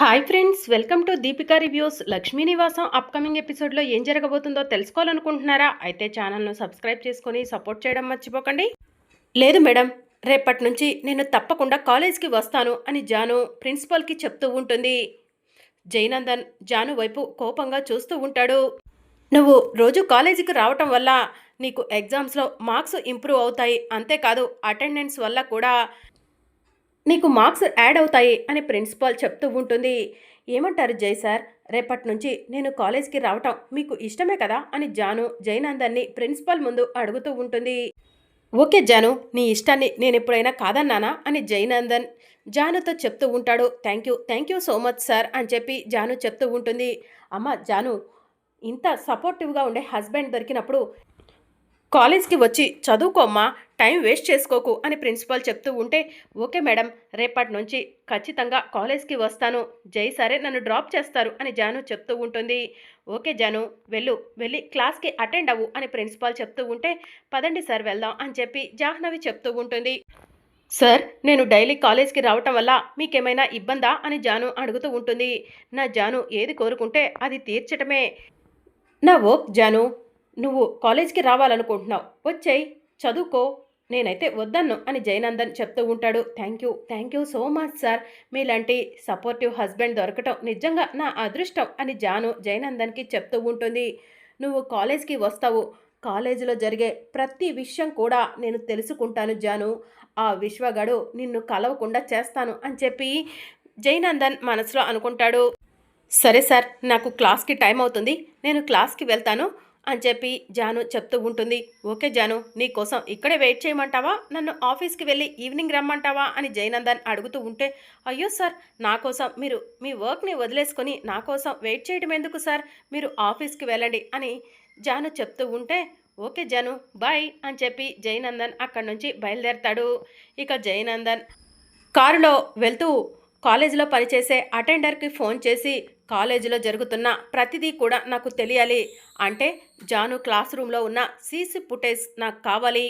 Hi friends welcome to Deepika reviews Lakshmi Nivasam upcoming ఎపిసోడ్లో ఏం జరగబోతుందో తెలుసుకోవాలనుకుంటున్నారా? అయితే ఛానల్ను సబ్స్క్రైబ్ చేసుకొని సపోర్ట్ చేయడం మర్చిపోకండి. లేదు మేడం రేపటి నుంచి నేను తప్పకుండా కాలేజ్కి వస్తాను అని జాను ప్రిన్సిపల్కి చెప్తూ ఉంటుంది. జయనందన్ జాను వైపు కోపంగా చూస్తూ ఉంటాడు. నువ్వు రోజు కాలేజీకి రావటం వల్ల నీకు ఎగ్జామ్స్లో మార్క్స్ ఇంప్రూవ్ అవుతాయి. అంతేకాదు అటెండెన్స్ వల్ల కూడా నీకు మార్క్స్ యాడ్ అవుతాయి అని ప్రిన్సిపాల్ చెప్తూ ఉంటుంది. ఏమంటారు జై సార్? రేపటి నుంచి నేను కాలేజ్కి రావటం మీకు ఇష్టమే కదా? అని జాను జైనందన్ని ప్రిన్సిపాల్ ముందు అడుగుతూ ఉంటుంది. ఓకే జాను నీ ఇష్టాన్ని నేను ఎప్పుడైనా కాదన్నానా? అని జైనందన్ జానుతో చెప్తూ ఉంటాడు. Thank you thank you so much sir అని చెప్పి జాను చెప్తూ ఉంటుంది. అమ్మ జాను ఇంత సపోర్టివ్గా ఉండే హస్బెండ్ దొరికినప్పుడు కాలేజ్కి వచ్చి చదువుకోమ్మా టైం వేస్ట్ చేసుకోకు అని ప్రిన్సిపాల్ చెప్తూ ఉంటే ఓకే మేడం రేపటి నుంచి ఖచ్చితంగా కాలేజ్కి వస్తాను. జై సరే నన్ను డ్రాప్ చేస్తారు అని జాను చెప్తూ ఉంటుంది. ఓకే జాను వెళ్ళు వెళ్ళి క్లాస్కి అటెండ్ అవ్వు అని ప్రిన్సిపాల్ చెప్తూ ఉంటే పదండి సార్ వెళ్దాం అని చెప్పి జాహ్నవి చెప్తూ ఉంటుంది. సార్ నేను డైలీ కాలేజ్కి రావటం వల్ల మీకేమైనా ఇబ్బందా అని జాను అడుగుతూ ఉంటుంది. నా జాను ఏది కోరుకుంటే అది తీర్చటమే. నా ఓక్ జాను నువ్వు కాలేజ్కి రావాలనుకుంటున్నావు. వచ్చాయి చదువుకో. నేనైతే వద్దన్ను అని జయనందన్ చెప్తూ ఉంటాడు. Thank you thank you so much sir. మీలాంటి సపోర్టివ్ హస్బెండ్ దొరకటం నిజంగా నా అదృష్టం అని జాను జయనందన్కి చెప్తూ ఉంటుంది. నువ్వు కాలేజ్కి వస్తావు. కాలేజీలో జరిగే ప్రతి విషయం కూడా నేను తెలుసుకుంటాను జాను. ఆ విశ్వగడు నిన్ను కలవకుండా చేస్తాను అని చెప్పి జయనందన్ మనసులో అనుకుంటాడు. సరే సార్ నాకు క్లాస్కి టైం అవుతుంది. నేను క్లాస్కి వెళ్తాను. అని చెప్పి జాను చెప్తూ ఉంటుంది. ఓకే జాను నీకోసం ఇక్కడే వెయిట్ చేయమంటావా? నన్ను ఆఫీస్కి వెళ్ళి ఈవినింగ్ రమ్మంటావా? అని జయనందన్ అడుగుతూ ఉంటే అయ్యో సార్ నా కోసం మీరు మీ వర్క్ని వదిలేసుకొని నా కోసం వెయిట్ చేయడం ఎందుకు సార్? మీరు ఆఫీస్కి వెళ్ళండి అని జాను చెప్తూ ఉంటే ఓకే జాను బాయ్ అని చెప్పి జయనందన్ అక్కడి నుంచి బయలుదేరతాడు. ఇక జయనందన్ కారులో వెళ్తూ కాలేజీలో పనిచేసే అటెండర్కి ఫోన్ చేసి కాలేజీలో జరుగుతున్న ప్రతిదీ కూడా నాకు తెలియాలి. అంటే జాను క్లాస్ రూమ్లో ఉన్న సీసీ ఫుటేజ్ నాకు కావాలి.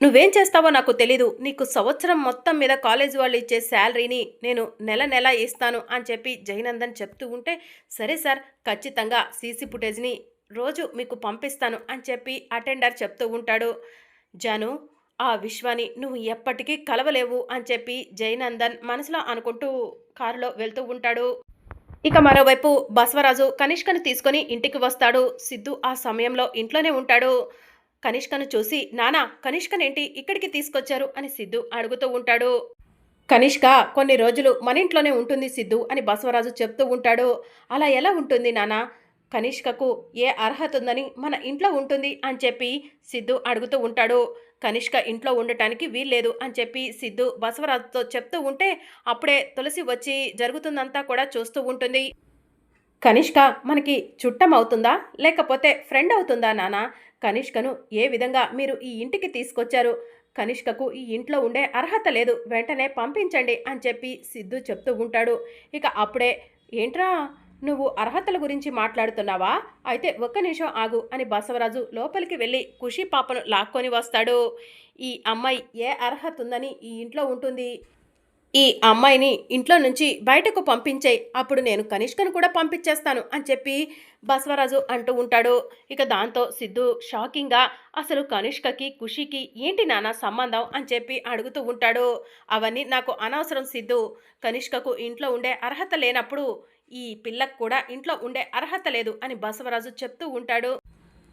నువ్వేం చేస్తావో నాకు తెలీదు. నీకు సంవత్సరం మొత్తం మీద కాలేజ్ వాళ్ళు ఇచ్చే శాలరీని నేను నెల నెల ఇస్తాను అని చెప్పి జయనందన్ చెప్తూ ఉంటే సరే సార్ ఖచ్చితంగా సీసీ ఫుటేజ్ని రోజు మీకు పంపిస్తాను అని చెప్పి అటెండర్ చెప్తూ ఉంటాడు. జాను ఆ విశ్వాని నువ్వు ఎప్పటికీ కలవలేవు అని చెప్పి జయనందన్ మనసులో అనుకుంటూ కారులో వెళ్తూ ఉంటాడు. ఇక మరోవైపు బసవరాజు కనిష్కను తీసుకొని ఇంటికి వస్తాడు. సిద్ధు ఆ సమయంలో ఇంట్లోనే ఉంటాడు. కనిష్కను చూసి నానా కనిష్కనేంటి? ఇక్కడికి తీసుకొచ్చారు? అని సిద్ధు అడుగుతూ ఉంటాడు. కనిష్క కొన్ని రోజులు మన ఇంట్లోనే ఉంటుంది సిద్ధు అని బసవరాజు చెప్తూ ఉంటాడు. అలా ఎలా ఉంటుంది నానా? కనిష్కకు ఏ అర్హత ఉందని మన ఇంట్లో ఉంటుంది అని చెప్పి సిద్ధు అడుగుతూ ఉంటాడు. కనిష్క ఇంట్లో ఉండటానికి వీల్లేదు అని చెప్పి సిద్ధు బసవరాజుతో చెప్తూ ఉంటే అప్పుడే తులసి వచ్చి జరుగుతుందంతా కూడా చూస్తూ ఉంటుంది. కనిష్క మనకి చుట్టం అవుతుందా? లేకపోతే ఫ్రెండ్ అవుతుందా నాన్న కనిష్కను ఏ విధంగా మీరు ఈ ఇంటికి తీసుకొచ్చారు? కనిష్కకు ఈ ఇంట్లో ఉండే అర్హత లేదు. వెంటనే పంపించండి అని చెప్పి సిద్ధు చెప్తూ ఉంటాడు. ఇక అప్పుడే ఏంట్రా? నువ్వు అర్హతల గురించి మాట్లాడుతున్నావా? అయితే ఒక్క నిమిషం ఆగు అని బసవరాజు లోపలికి వెళ్ళి ఖుషి పాపను లాక్కొని వస్తాడు. ఈ అమ్మాయి ఏ అర్హత ఉందని ఈ ఇంట్లో ఉంటుంది? ఈ అమ్మాయిని ఇంట్లో నుంచి బయటకు పంపించేయి అప్పుడు నేను కనిష్కను కూడా పంపించేస్తాను అని చెప్పి బసవరాజు అంటూ ఉంటాడు. ఇక దాంతో సిద్ధు షాకింగ్గా అసలు కనిష్కకి ఖుషికి ఏంటి నాన్న సంబంధం అని చెప్పి అడుగుతూ ఉంటాడు. అవన్నీ నాకు అనవసరం సిద్ధు. కనిష్కకు ఇంట్లో ఉండే అర్హత లేనప్పుడు ఈ పిల్లకు కూడా ఇంట్లో ఉండే అర్హత లేదు అని బసవరాజు చెప్తూ ఉంటాడు.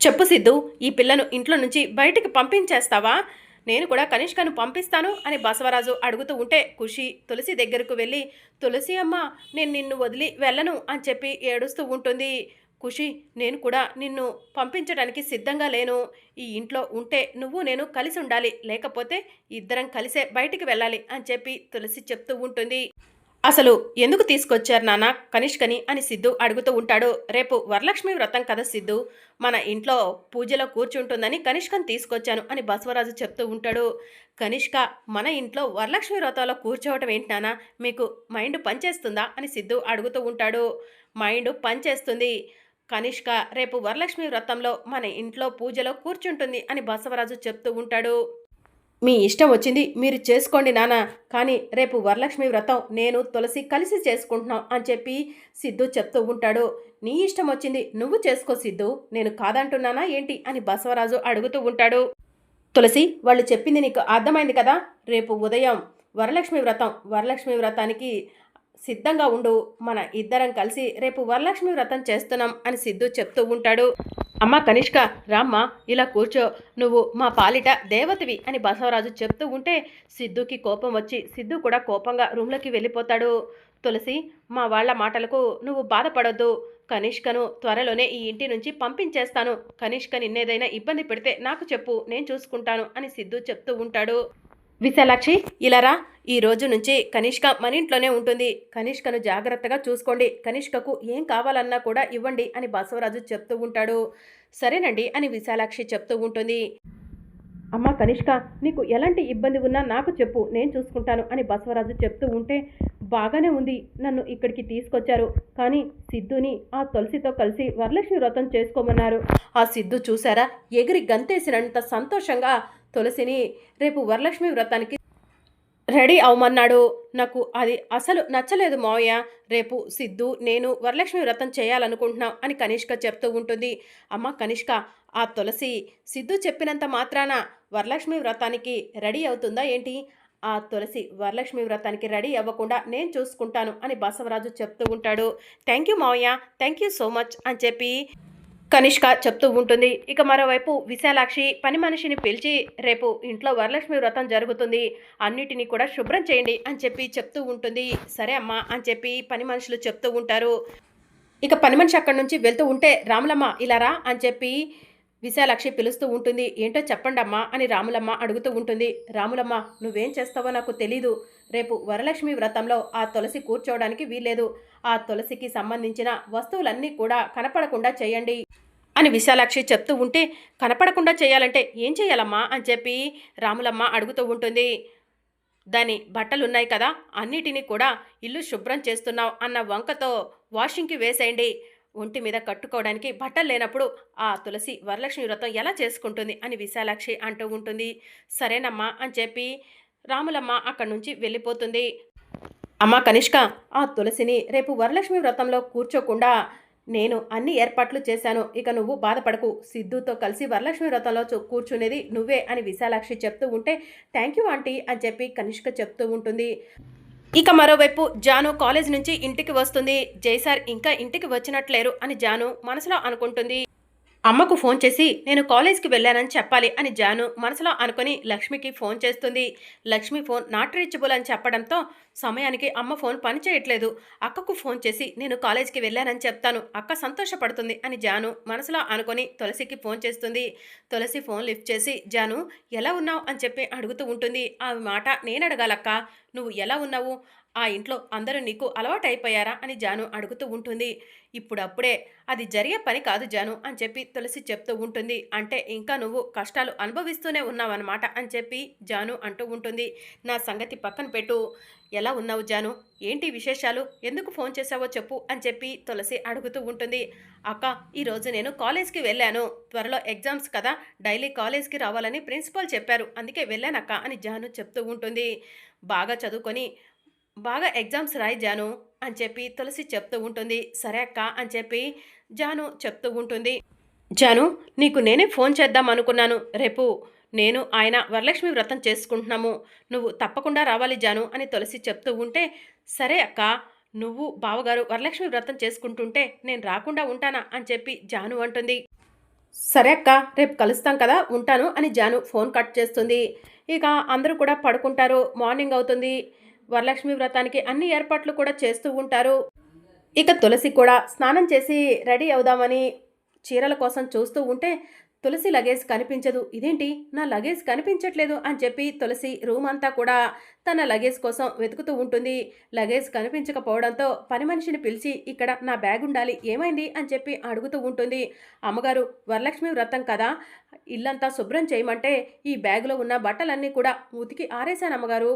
చెప్పు సిద్ధు ఈ పిల్లను ఇంట్లో నుంచి బయటికి పంపించేస్తావా? నేను కూడా కనిష్కను పంపిస్తాను అని బసవరాజు అడుగుతూ ఉంటే ఖుషి తులసి దగ్గరకు వెళ్ళి తులసి అమ్మ నేను నిన్ను వదిలి వెళ్ళను అని చెప్పి ఏడుస్తూ ఉంటుంది. ఖుషి నేను కూడా నిన్ను పంపించడానికి సిద్ధంగా లేను. ఈ ఇంట్లో ఉంటే నువ్వు నేను కలిసి ఉండాలి. లేకపోతే ఇద్దరం కలిసే బయటికి వెళ్ళాలి అని చెప్పి తులసి చెప్తూ ఉంటుంది. అసలు ఎందుకు తీసుకొచ్చారు నాన్న? కనిష్కని అని సిద్ధు అడుగుతూ ఉంటాడు. రేపు వరలక్ష్మి వ్రతం కదా సిద్ధు? మన ఇంట్లో పూజలో కూర్చుంటుందని కనిష్కని తీసుకొచ్చాను అని బసవరాజు చెప్తూ ఉంటాడు. కనిష్క మన ఇంట్లో వరలక్ష్మి వ్రతంలో కూర్చోవటం ఏంటి నాన్న? మీకు మైండ్ పనిచేస్తుందా? అని సిద్ధు అడుగుతూ ఉంటాడు. మైండ్ పనిచేస్తుంది. కనిష్క రేపు వరలక్ష్మి వ్రతంలో మన ఇంట్లో పూజలో కూర్చుంటుంది అని బసవరాజు చెప్తూ ఉంటాడు. మీ ఇష్టం వచ్చింది మీరు చేసుకోండి నాన్న. కానీ రేపు వరలక్ష్మి వ్రతం నేను తులసి కలిసి చేసుకుంటున్నాం అని చెప్పి సిద్ధు చెప్తూ ఉంటాడు. నీ ఇష్టం వచ్చింది నువ్వు చేసుకో సిద్ధు. నేను కాదంటున్నానా ఏంటి అని బసవరాజు అడుగుతూ ఉంటాడు. తులసి వాళ్ళు చెప్పింది నీకు అర్థమైంది కదా? రేపు ఉదయం వరలక్ష్మి వ్రతం వరలక్ష్మి వ్రతానికి సిద్ధంగా ఉండు. మన ఇద్దరం కలిసి రేపు వరలక్ష్మి వ్రతం చేస్తున్నాం అని సిద్ధు చెప్తూ ఉంటాడు. అమ్మ కనిష్క రామ్మ ఇలా కూర్చో. నువ్వు మా పాలిట దేవతవి అని బసవరాజు చెప్తూ ఉంటే సిద్ధుకి కోపం వచ్చి సిద్ధు కూడా కోపంగా రూమ్లోకి వెళ్ళిపోతాడు. తులసి మా వాళ్ళ మాటలకు నువ్వు బాధపడొద్దు. కనిష్కను త్వరలోనే ఈ ఇంటి నుంచి పంపించేస్తాను. కనిష్క నిన్నేదైనా ఇబ్బంది పెడితే నాకు చెప్పు నేను చూసుకుంటాను అని సిద్ధు చెప్తూ ఉంటాడు. విశాలాక్షి ఇలారా ఈ రోజు నుంచి కనిష్క మన ఇంట్లోనే ఉంటుంది. కనిష్కను జాగ్రత్తగా చూసుకోండి. కనిష్కకు ఏం కావాలన్నా కూడా ఇవ్వండి అని బసవరాజు చెప్తూ ఉంటాడు. సరేనండి అని విశాలాక్షి చెప్తూ ఉంటుంది. అమ్మ కనిష్క నీకు ఎలాంటి ఇబ్బంది ఉన్నా నాకు చెప్పు. నేను చూసుకుంటాను అని బసవరాజు చెప్తూ ఉంటే బాగానే ఉంది. నన్ను ఇక్కడికి తీసుకొచ్చారు. కానీ సిద్ధుని ఆ తులసితో కలిసి వరలక్ష్మి వ్రతం చేసుకోమన్నారు. ఆ సిద్ధు చూసారా ఎగిరి గంతేసినంత సంతోషంగా తులసిని రేపు వరలక్ష్మి వ్రతానికి రెడీ అవమన్నాడు నాకు అది అసలు నచ్చలేదు మావయ్య. రేపు సిద్ధు నేను వరలక్ష్మి వ్రతం చేయాలనుకుంటున్నాం అని కనిష్క చెప్తూ ఉంటుంది. అమ్మ కనిష్క ఆ తులసి సిద్ధు చెప్పినంత మాత్రాన వరలక్ష్మి వ్రతానికి రెడీ అవుతుందా ఏంటి? ఆ తులసి వరలక్ష్మి వ్రతానికి రెడీ అవ్వకుండా నేను చూసుకుంటాను అని బసవరాజు చెప్తూ ఉంటాడు. థ్యాంక్ యూ మావయ్య. థ్యాంక్ యూ సో మచ్ అని చెప్పి కనిష్క చెప్తూ ఉంటుంది. ఇక మరోవైపు విశాలాక్షి పని మనిషిని పిలిచి రేపు ఇంట్లో వరలక్ష్మి వ్రతం జరుగుతుంది. అన్నిటినీ కూడా శుభ్రం చేయండి అని చెప్పి చెప్తూ ఉంటుంది. సరే అమ్మా అని చెప్పి పని మనుషులు చెప్తూ ఉంటారు. ఇక పని మనిషి అక్కడి నుంచి వెళ్తూ ఉంటే రాములమ్మ ఇలారా అని చెప్పి విశాలాక్షి పిలుస్తూ ఉంటుంది. ఏంటో చెప్పండమ్మా అని రాములమ్మ అడుగుతూ ఉంటుంది. రాములమ్మ నువ్వేం చేస్తావో నాకు తెలీదు. రేపు వరలక్ష్మి వ్రతంలో ఆ తులసి కూర్చోవడానికి వీల్లేదు. ఆ తులసికి సంబంధించిన వస్తువులన్నీ కూడా కనపడకుండా చేయండి అని విశాలాక్షి చెప్తూ ఉంటే కనపడకుండా చేయాలంటే ఏం చేయాలమ్మా అని చెప్పి రాములమ్మ అడుగుతూ ఉంటుంది. దాని బట్టలున్నాయి కదా అన్నిటినీ కూడా ఇల్లు శుభ్రం చేస్తున్నావు అన్న వంకతో వాషింగ్కి వేసేయండి. ఒంటి మీద కట్టుకోవడానికి బట్టలు లేనప్పుడు ఆ తులసి వరలక్ష్మి వ్రతం ఎలా చేసుకుంటుంది అని విశాలాక్షి అంటూ ఉంటుంది. సరేనమ్మా అని చెప్పి రాములమ్మ అక్కడి నుంచి వెళ్ళిపోతుంది. అమ్మ కనిష్క ఆ తులసిని రేపు వరలక్ష్మి వ్రతంలో కూర్చోకుండా నేను అన్ని ఏర్పాట్లు చేశాను. ఇక నువ్వు బాధపడకు. సిద్ధుతో కలిసి వరలక్ష్మి వ్రతంలో కూర్చునేది నువ్వే అని విశాలాక్షి చెప్తూ ఉంటే థ్యాంక్ యూ ఆంటీ అని చెప్పి కనిష్క చెప్తూ ఉంటుంది. ఇక మరోవైపు జాను కాలేజ్ నుంచి ఇంటికి వస్తుంది. జైసార్ ఇంకా ఇంటికి వచ్చినట్లేరు అని జాను మనసులో అనుకుంటుంది. అమ్మకు ఫోన్ చేసి నేను కాలేజ్కి వెళ్ళానని చెప్పాలి అని జాను మనసులో అనుకుని లక్ష్మికి ఫోన్ చేస్తుంది. లక్ష్మి ఫోన్ నాట్ రీచబుల్ అని చెప్పడంతో సమయానికి అమ్మ ఫోన్ పని చేయట్లేదు. అక్కకు ఫోన్ చేసి నేను కాలేజ్కి వెళ్ళానని చెప్తాను. అక్క సంతోషపడుతుంది అని జాను మనసులో అనుకొని తులసికి ఫోన్ చేస్తుంది. తులసి ఫోన్ లిఫ్ట్ చేసి జాను ఎలా ఉన్నావు? అని చెప్పి అడుగుతూ ఉంటుంది. ఆ మాట నేను అడగాలక్క. నువ్వు ఎలా ఉన్నావు? ఆ ఇంట్లో అందరూ నీకు అలవాటైపోయారా అని జాను అడుగుతూ ఉంటుంది. ఇప్పుడప్పుడే అది జరిగే పని కాదు జాను అని చెప్పి తులసి చెప్తూ ఉంటుంది. అంటే ఇంకా నువ్వు కష్టాలు అనుభవిస్తూనే ఉన్నావన్నమాట అని చెప్పి జాను అంటూ ఉంటుంది. నా సంగతి పక్కన పెట్టు. ఎలా ఉన్నావు జాను? ఏంటి విశేషాలు? ఎందుకు ఫోన్ చేసావో చెప్పు అని చెప్పి తులసి అడుగుతూ ఉంటుంది. అక్క ఈరోజు నేను కాలేజ్కి వెళ్ళాను. త్వరలో ఎగ్జామ్స్ కదా. డైలీ కాలేజ్కి రావాలని ప్రిన్సిపాల్ చెప్పారు. అందుకే వెళ్ళానక్క అని జాను చెప్తూ ఉంటుంది. బాగా చదువుకొని బాగా ఎగ్జామ్స్ రాయి జాను అని చెప్పి తులసి చెప్తూ ఉంటుంది. సరే అక్క అని చెప్పి జాను చెప్తూ ఉంటుంది. జాను నీకు నేనే ఫోన్ చేద్దాం అనుకున్నాను. రేపు నేను ఆయన వరలక్ష్మి వ్రతం చేసుకుంటున్నాము. నువ్వు తప్పకుండా రావాలి జాను అని తులసి చెప్తూ ఉంటే సరే అక్క నువ్వు బావగారు వరలక్ష్మి వ్రతం చేసుకుంటుంటే నేను రాకుండా ఉంటానా అని చెప్పి జాను అంటుంది. సరే అక్క రేపు కలుస్తాం కదా ఉంటాను అని జాను ఫోన్ కట్ చేస్తుంది. ఇక అందరూ కూడా పడుకుంటారు. మార్నింగ్ అవుతుంది. వరలక్ష్మి వ్రతానికి అన్ని ఏర్పాట్లు కూడా చేస్తూ ఉంటారు. ఇక తులసి కూడా స్నానం చేసి రెడీ అవుదామని చీరల కోసం చూస్తూ ఉంటే తులసి లగేజ్ కనిపించదు. ఇదేంటి? నా లగేజ్ కనిపించట్లేదు అని చెప్పి తులసి రూమ్ అంతా కూడా తన లగేజ్ కోసం వెతుకుతూ ఉంటుంది. లగేజ్ కనిపించకపోవడంతో పని మనిషిని పిలిచి ఇక్కడ నా బ్యాగ్ ఉండాలి ఏమైంది? అని చెప్పి అడుగుతూ ఉంటుంది. అమ్మగారు వరలక్ష్మి వ్రతం కదా ఇల్లంతా శుభ్రం చేయమంటే ఈ బ్యాగులో ఉన్న బట్టలన్నీ కూడా ఉతికి ఆరేశాను అమ్మగారు.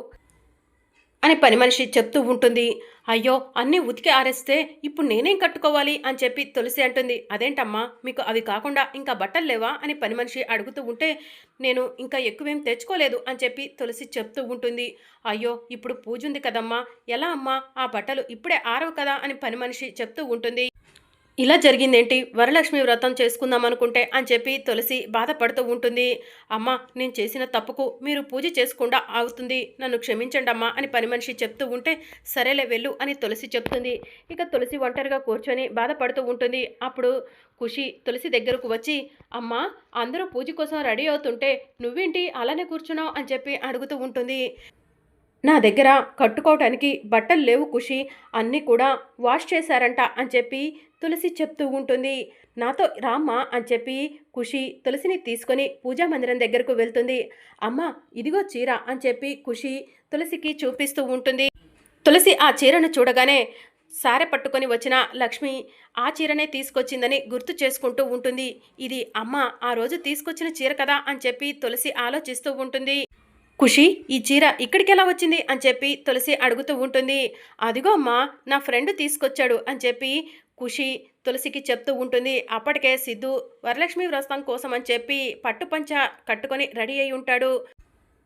అని పని మనిషి చెప్తూ ఉంటుంది. అయ్యో అన్నీ ఉతికి ఆరేస్తే ఇప్పుడు నేనేం కట్టుకోవాలి అని చెప్పి తులసి అంటుంది. అదేంటమ్మా మీకు అవి కాకుండా ఇంకా బట్టలు లేవా? అని పని మనిషి అడుగుతూ ఉంటే నేను ఇంకా ఎక్కువేం తెచ్చుకోలేదు అని చెప్పి తులసి చెప్తూ ఉంటుంది. అయ్యో ఇప్పుడు పూజ ఉంది కదమ్మా. ఎలా అమ్మా? ఆ బట్టలు ఇప్పుడే ఆరవు కదా అని పని మనిషి చెప్తూ ఉంటుంది. ఇలా జరిగిందేంటి? వరలక్ష్మి వ్రతం చేసుకుందాం అనుకుంటే అని చెప్పి తులసి బాధపడుతూ ఉంటుంది. అమ్మ నేను చేసిన తప్పుకు మీరు పూజ చేసుకుండా ఆగుతుంది. నన్ను క్షమించండి అమ్మా అని పని మనిషి చెప్తూ ఉంటే సరేలే వెళ్ళు అని తులసి చెప్తుంది. ఇక తులసి ఒంటరిగా కూర్చొని బాధపడుతూ ఉంటుంది. అప్పుడు ఖుషి తులసి దగ్గరకు వచ్చి అమ్మా అందరూ పూజ కోసం రెడీ అవుతుంటే నువ్వేంటి అలానే కూర్చున్నావు? అని చెప్పి అడుగుతూ ఉంటుంది. నా దగ్గర కట్టుకోవటానికి బట్టలు లేవు ఖుషి. అన్నీ కూడా వాష్ చేశారంట అని చెప్పి తులసి చెప్తూ ఉంటుంది నాతో రామ్మా అని చెప్పి ఖుషి తులసిని తీసుకొని పూజా మందిరం దగ్గరకు వెళ్తుంది. అమ్మ ఇదిగో చీర అని చెప్పి ఖుషి తులసికి చూపిస్తూ ఉంటుంది. తులసి ఆ చీరను చూడగానే సారె పట్టుకొని వచ్చిన లక్ష్మి ఆ చీరనే తీసుకొచ్చిందని గుర్తు చేసుకుంటూ ఉంటుంది. ఇది అమ్మ ఆ రోజు తీసుకొచ్చిన చీర కదా అని చెప్పి తులసి ఆలోచిస్తూ ఉంటుంది. ఖుషి ఈ చీర ఇక్కడికి ఎలా వచ్చింది? అని చెప్పి తులసి అడుగుతూ ఉంటుంది. అదిగో అమ్మా నా ఫ్రెండ్ తీసుకొచ్చాడు అని చెప్పి ఖుషి తులసికి చెప్తూ ఉంటుంది. అప్పటికే సిద్ధు వరలక్ష్మి వ్రతం కోసం అని చెప్పి పట్టుపంచ కట్టుకొని రెడీ అయి ఉంటాడు.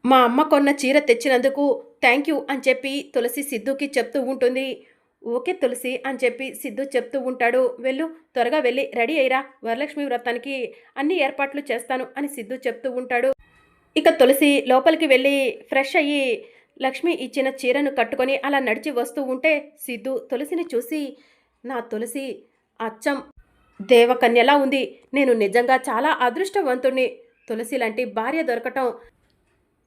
మా అమ్మ కొన్న చీర తెచ్చినందుకు థ్యాంక్ యూ అని చెప్పి తులసి సిద్ధుకి చెప్తూ ఉంటుంది. ఓకే తులసి అని చెప్పి సిద్ధు చెప్తూ ఉంటాడు. వెళ్ళు త్వరగా వెళ్ళి రెడీ అయ్యిరా. వరలక్ష్మి వ్రతానికి అన్ని ఏర్పాట్లు చేస్తాను అని సిద్ధు చెప్తూ ఉంటాడు. ఇక తులసి లోపలికి వెళ్ళి ఫ్రెష్ అయ్యి లక్ష్మి ఇచ్చిన చీరను కట్టుకొని అలా నడిచి వస్తూ ఉంటే సిద్ధు తులసిని చూసి నా తులసి అచ్చం! దేవకన్యలా ఉంది. నేను నిజంగా చాలా అదృష్టవంతుణ్ణి. తులసి లాంటి భార్య దొరకటం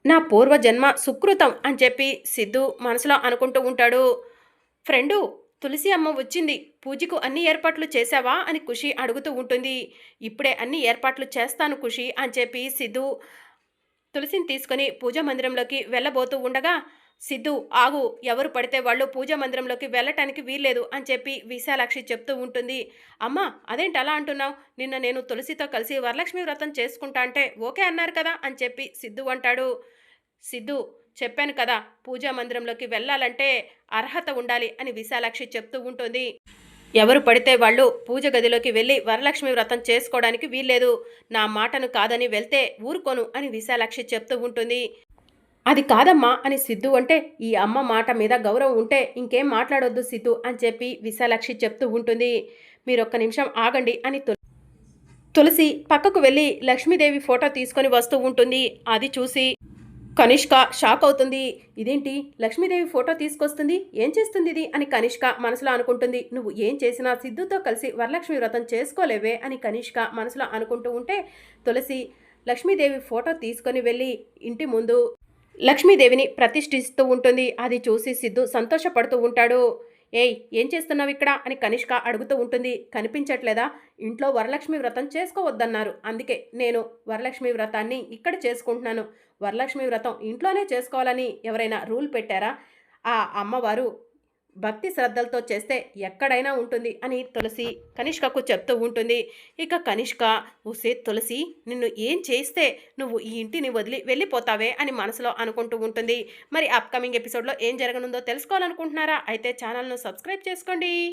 నా పూర్వజన్మ సుకృతం అని చెప్పి సిద్ధు మనసులో అనుకుంటూ ఉంటాడు. ఫ్రెండు తులసి అమ్మ వచ్చింది. పూజకు అన్ని ఏర్పాట్లు చేశావా? అని ఖుషి అడుగుతూ ఉంటుంది. ఇప్పుడే అన్ని ఏర్పాట్లు చేస్తాను ఖుషి అని చెప్పి సిద్ధు తులసిని తీసుకుని పూజా మందిరంలోకి వెళ్ళబోతూ ఉండగా సిద్ధు ఆగు. ఎవరు పడితే వాళ్ళు పూజా మందిరంలోకి వెళ్ళటానికి వీల్లేదు అని చెప్పి విశాలాక్షి చెప్తూ ఉంటుంది. అమ్మా అదేంటి అలా అంటున్నావు? నిన్న నేను తులసితో కలిసి వరలక్ష్మి వ్రతం చేసుకుంటా అంటే ఓకే అన్నారు కదా అని చెప్పి సిద్ధు అంటాడు. సిద్ధు చెప్పాను కదా పూజా మందిరంలోకి వెళ్ళాలంటే అర్హత ఉండాలి అని విశాలాక్షి చెప్తూ ఉంటుంది. ఎవరు పడితే వాళ్ళు పూజ గదిలోకి వెళ్ళి వరలక్ష్మి వ్రతం చేసుకోవడానికి వీల్లేదు. నా మాటను కాదని వెళ్తే ఊరుకోను అని విశాలాక్షి చెప్తూ ఉంటుంది. అది కాదమ్మా అని సిద్ధు అంటే ఈ అమ్మ మాట మీద గౌరవం ఉంటే ఇంకేం మాట్లాడొద్దు సిద్ధు అని చెప్పి విశాలాక్షి చెప్తూ ఉంటుంది. మీరు ఒక్క నిమిషం ఆగండి అని తులసి పక్కకు వెళ్ళి లక్ష్మీదేవి ఫోటో తీసుకొని వస్తూ ఉంటుంది. అది చూసి కనిష్క షాక్ అవుతుంది. ఇదేంటి? లక్ష్మీదేవి ఫోటో తీసుకొస్తుంది. ఏం చేస్తుంది ఇది? అని కనిష్క మనసులో అనుకుంటుంది. నువ్వు ఏం చేసినా సిద్ధుతో కలిసి వరలక్ష్మి వ్రతం చేసుకోలేవే అని కనిష్క మనసులో అనుకుంటూ ఉంటే తులసి లక్ష్మీదేవి ఫోటో తీసుకొని వెళ్ళి ఇంటి ముందు లక్ష్మీదేవిని ప్రతిష్ఠిస్తూ ఉంటుంది. అది చూసి సిద్ధు సంతోషపడుతూ ఉంటాడు. ఏయ్ ఏం చేస్తున్నావు ఇక్కడ? అని కనిష్క అడుగుతూ ఉంటుంది. కనిపించట్లేదా? ఇంట్లో వరలక్ష్మి వ్రతం చేసుకోవద్దన్నారు. అందుకే నేను వరలక్ష్మి వ్రతాన్ని ఇక్కడ చేసుకుంటున్నాను. వరలక్ష్మి వ్రతం ఇంట్లోనే చేసుకోవాలని ఎవరైనా రూల్ పెట్టారా? ఆ అమ్మవారు భక్తి శ్రద్ధలతో చేస్తే ఎక్కడైనా ఉంటుంది అని తులసి కనిష్కకు చెప్తూ ఉంటుంది. ఇక కనిష్క ఉసే తులసి నిన్ను ఏం చేస్తే నువ్వు ఈ ఇంటిని వదిలి వెళ్ళిపోతావే? అని మనసులో అనుకుంటూ ఉంటుంది. మరి అప్కమింగ్ ఎపిసోడ్లో ఏం జరగనుందో తెలుసుకోవాలనుకుంటున్నారా? అయితే ఛానల్ను సబ్స్క్రైబ్ చేసుకోండి.